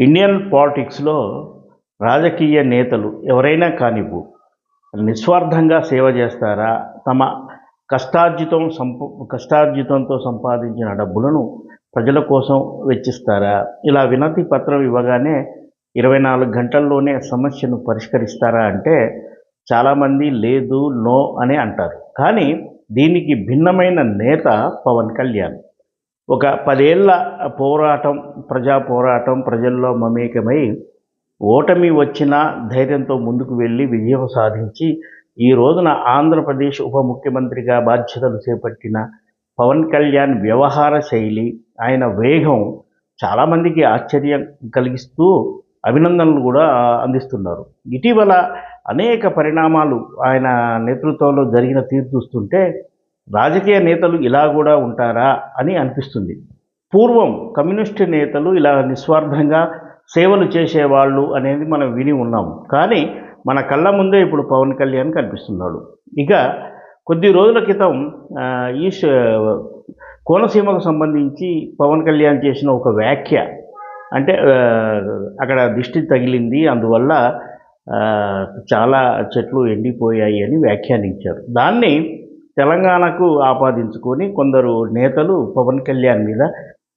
Indian పాలిటిక్స్లో రాజకీయ నేతలు ఎవరైనా కానివ్వు నిస్వార్థంగా సేవ చేస్తారా తమ కష్టార్జితం సంప కష్టార్జితంతో సంపాదించిన డబ్బులను ప్రజల కోసం వెచ్చిస్తారా? ఇలా వినతి పత్రం ఇవ్వగానే ఇరవై నాలుగు గంటల్లోనే సమస్యను పరిష్కరిస్తారా అంటే చాలామంది లేదు నో అని అంటారు. కానీ దీనికి భిన్నమైన నేత పవన్ కళ్యాణ్. ఒక పదేళ్ళ పోరాటం ప్రజా పోరాటం ప్రజల్లో మమేకమై ఓటమి వచ్చినా ధైర్యంతో ముందుకు వెళ్ళి విజయం సాధించి ఈ రోజున ఆంధ్రప్రదేశ్ ఉప ముఖ్యమంత్రిగా బాధ్యతలు చేపట్టిన పవన్ కళ్యాణ్ వ్యవహార శైలి ఆయన వేగం చాలామందికి ఆశ్చర్యం కలిగిస్తూ అభినందనలు కూడా అందిస్తున్నారు. ఇటీవల అనేక పరిణామాలు ఆయన నేతృత్వంలో జరిగిన తీరు చూస్తుంటే రాజకీయ నేతలు ఇలా కూడా ఉంటారా అని అనిపిస్తుంది. పూర్వం కమ్యూనిస్టు నేతలు ఇలా నిస్వార్థంగా సేవలు చేసేవాళ్ళు అనేది మనం విని ఉన్నాం. కానీ మన కళ్ళ ముందే ఇప్పుడు పవన్ కళ్యాణ్ కనిపిస్తున్నాడు. ఇక కొద్ది రోజుల క్రితం ఈ కోనసీమకు సంబంధించి పవన్ కళ్యాణ్ చేసిన ఒక వ్యాఖ్య అంటే అక్కడ దిష్టి తగిలింది అందువల్ల చాలా చెట్లు ఎండిపోయాయి అని వ్యాఖ్యానించారు. దాన్ని తెలంగాణకు ఆపాదించుకొని కొందరు నేతలు పవన్ కళ్యాణ్ మీద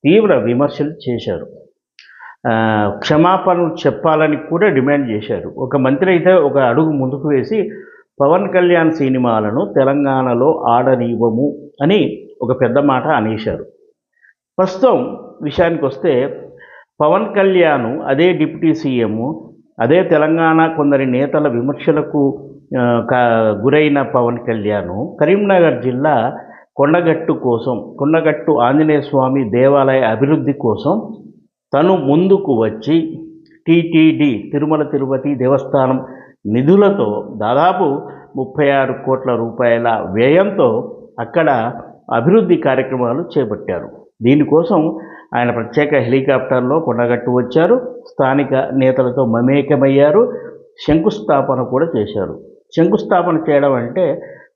తీవ్ర విమర్శలు చేశారు. క్షమాపణలు చెప్పాలని కూడా డిమాండ్ చేశారు. ఒక మంత్రి అయితే ఒక అడుగు ముందుకు వేసి పవన్ కళ్యాణ్ సినిమాలను తెలంగాణలో ఆడనివ్వము అని ఒక పెద్ద మాట అనేశారు. ప్రస్తుతం విషయానికి వస్తే పవన్ కళ్యాణ్ అదే డిప్యూటీ సీఎం అదే తెలంగాణ కొందరి నేతల విమర్శలకు గురైన పవన్ కళ్యాణ్ కరీంనగర్ జిల్లా కొండగట్టు కోసం కొండగట్టు ఆంజనేయ స్వామి దేవాలయ అభివృద్ధి కోసం తను ముందుకు వచ్చి టీటీడీ తిరుమల తిరుపతి దేవస్థానం నిధులతో దాదాపు ముప్పై ఆరు కోట్ల రూపాయల వ్యయంతో అక్కడ అభివృద్ధి కార్యక్రమాలు చేపట్టారు. దీనికోసం ఆయన ప్రత్యేక హెలికాప్టర్లో కొండగట్టు వచ్చారు. స్థానిక నేతలతో మమేకమయ్యారు. శంకుస్థాపన కూడా చేశారు. శంకుస్థాపన చేయడం అంటే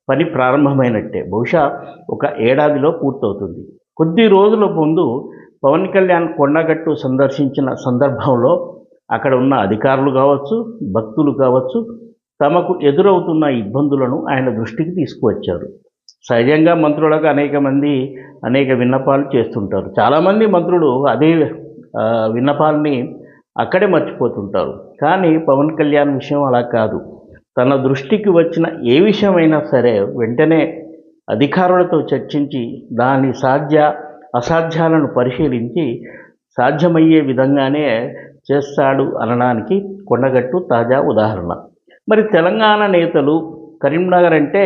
పని ప్రారంభమైనట్టే. బహుశా ఒక ఏడాదిలో పూర్తవుతుంది. కొద్ది రోజుల ముందు పవన్ కళ్యాణ్ కొండగట్టు సందర్శించిన సందర్భంలో అక్కడ ఉన్న అధికారులు కావచ్చు భక్తులు కావచ్చు తమకు ఎదురవుతున్న ఇబ్బందులను ఆయన దృష్టికి తీసుకువచ్చారు. సహజంగా మంత్రులకు అనేక మంది అనేక విన్నపాలు చేస్తుంటారు. చాలామంది మంత్రులు అదే విన్నపాలని అక్కడే మర్చిపోతుంటారు. కానీ పవన్ కళ్యాణ్ విషయం అలా కాదు. తన దృష్టికి వచ్చిన ఏ విషయమైనా సరే వెంటనే అధికారులతో చర్చించి దాని సాధ్య అసాధ్యాలను పరిశీలించి సాధ్యమయ్యే విధంగానే చేస్తాడు అనడానికి కొండగట్టు తాజా ఉదాహరణ. మరి తెలంగాణ నేతలు కరీంనగర్ అంటే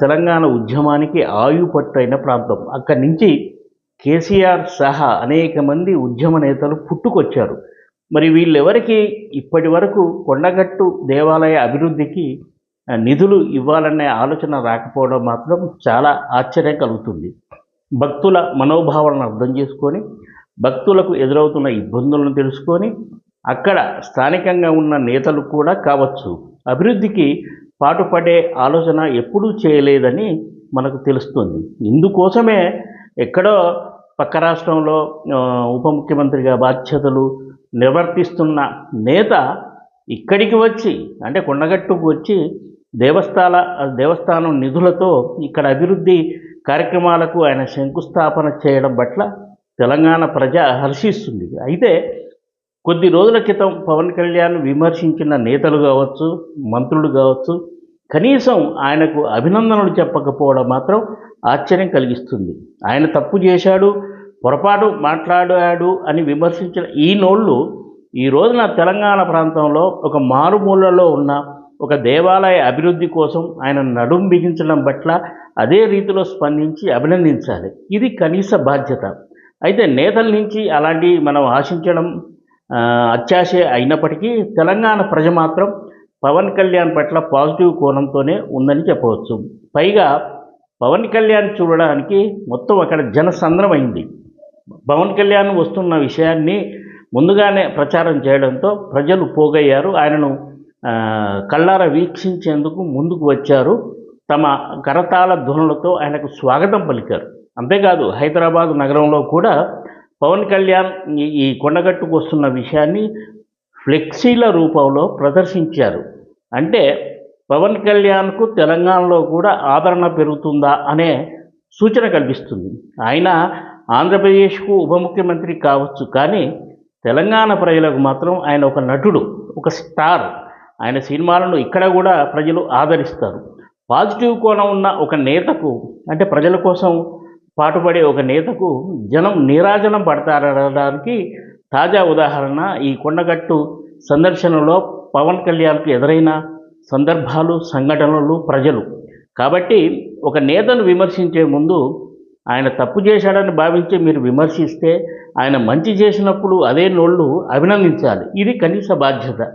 తెలంగాణ ఉద్యమానికి ఆయుపట్టు అయిన ప్రాంతం. అక్కడి నుంచి కేసీఆర్ సహా అనేక మంది ఉద్యమ నేతలు పుట్టుకొచ్చారు. మరి వీళ్ళెవరికి ఇప్పటి వరకు కొండగట్టు దేవాలయ అభివృద్ధికి నిధులు ఇవ్వాలనే ఆలోచన రాకపోవడం మాత్రం చాలా ఆశ్చర్యం కలుగుతుంది. భక్తుల మనోభావాలను అర్థం చేసుకొని భక్తులకు ఎదురవుతున్న ఇబ్బందులను తెలుసుకొని అక్కడ స్థానికంగా ఉన్న నేతలు కూడా కావచ్చు. అభివృద్ధికి పాటుపడే ఆలోచన ఎప్పుడూ చేయలేదని మనకు తెలుస్తుంది. ఇందుకోసమే ఎక్కడో పక్క రాష్ట్రంలో ఉప ముఖ్యమంత్రిగా బాధ్యతలు నిర్వర్తిస్తున్న నేత ఇక్కడికి వచ్చి అంటే కొండగట్టుకు వచ్చి దేవస్థాన దేవస్థానం నిధులతో ఇక్కడ అభివృద్ధి కార్యక్రమాలకు ఆయన శంకుస్థాపన చేయడం పట్ల తెలంగాణ ప్రజ హర్షిస్తుంది. అయితే కొద్ది రోజుల క్రితం పవన్ కళ్యాణ్ విమర్శించిన నేతలు కావచ్చు మంత్రులు కావచ్చు కనీసం ఆయనకు అభినందనలు చెప్పకపోవడం మాత్రం ఆశ్చర్యం కలిగిస్తుంది. ఆయన తప్పు చేశాడు పొరపాటు మాట్లాడాడు అని విమర్శించిన ఈ నోళ్ళు ఈ రోజున తెలంగాణ ప్రాంతంలో ఒక మారుమూలలో ఉన్న ఒక దేవాలయ అభివృద్ధి కోసం ఆయన నడుం బిగించడం పట్ల అదే రీతిలో స్పందించి అభినందించాలి. ఇది కనీస బాధ్యత. అయితే నేతల నుంచి అలాంటి మనం ఆశించడం అత్యాశే అయినప్పటికీ తెలంగాణ ప్రజ మాత్రం పవన్ కళ్యాణ్ పట్ల పాజిటివ్ కోణంతోనే ఉందని చెప్పవచ్చు. పైగా పవన్ కళ్యాణ్ చూడడానికి మొత్తం అక్కడ జనసంద్రమైంది పవన్ కళ్యాణ్ వస్తున్న విషయాన్ని ముందుగానే ప్రచారం చేయడంతో ప్రజలు పోగయ్యారు. ఆయనను కళ్ళార కళ్ళారా వీక్షించేందుకు ముందుకు వచ్చారు. తమ కరతాళ ధ్వనులతో ఆయనకు స్వాగతం పలికారు. అంతేకాదు హైదరాబాద్ నగరంలో కూడా పవన్ కళ్యాణ్ ఈ కొండగట్టుకు వస్తున్న విషయాన్ని ఫ్లెక్సీల రూపంలో ప్రదర్శించారు. అంటే పవన్ కళ్యాణ్కు తెలంగాణలో కూడా ఆదరణ పెరుగుతుందా అనే సూచన కల్పిస్తుంది. ఆయన ఆంధ్రప్రదేశ్కు ఉప ముఖ్యమంత్రి కావచ్చు కానీ తెలంగాణ ప్రజలకు మాత్రం ఆయన ఒక నటుడు ఒక స్టార్. ఆయన సినిమాలను ఇక్కడ కూడా ప్రజలు ఆదరిస్తారు. పాజిటివ్ కోణం ఉన్న ఒక నేతకు అంటే ప్రజల కోసం పాటుపడే ఒక నేతకు జనం నీరాజనం పడతారనడానికి తాజా ఉదాహరణ ఈ కొండగట్టు సందర్శనలో పవన్ కళ్యాణ్కు ఎదురైన సందర్భాలు సంఘటనలు ప్రజలు. కాబట్టి ఒక నేతను విమర్శించే ముందు ఆయన తప్పు చేశాడని భావించి మీరు విమర్శిస్తే ఆయన మంచి చేసినప్పుడు అదే నోళ్ళు అభినందించాలి. ఇది కనీస బాధ్యత.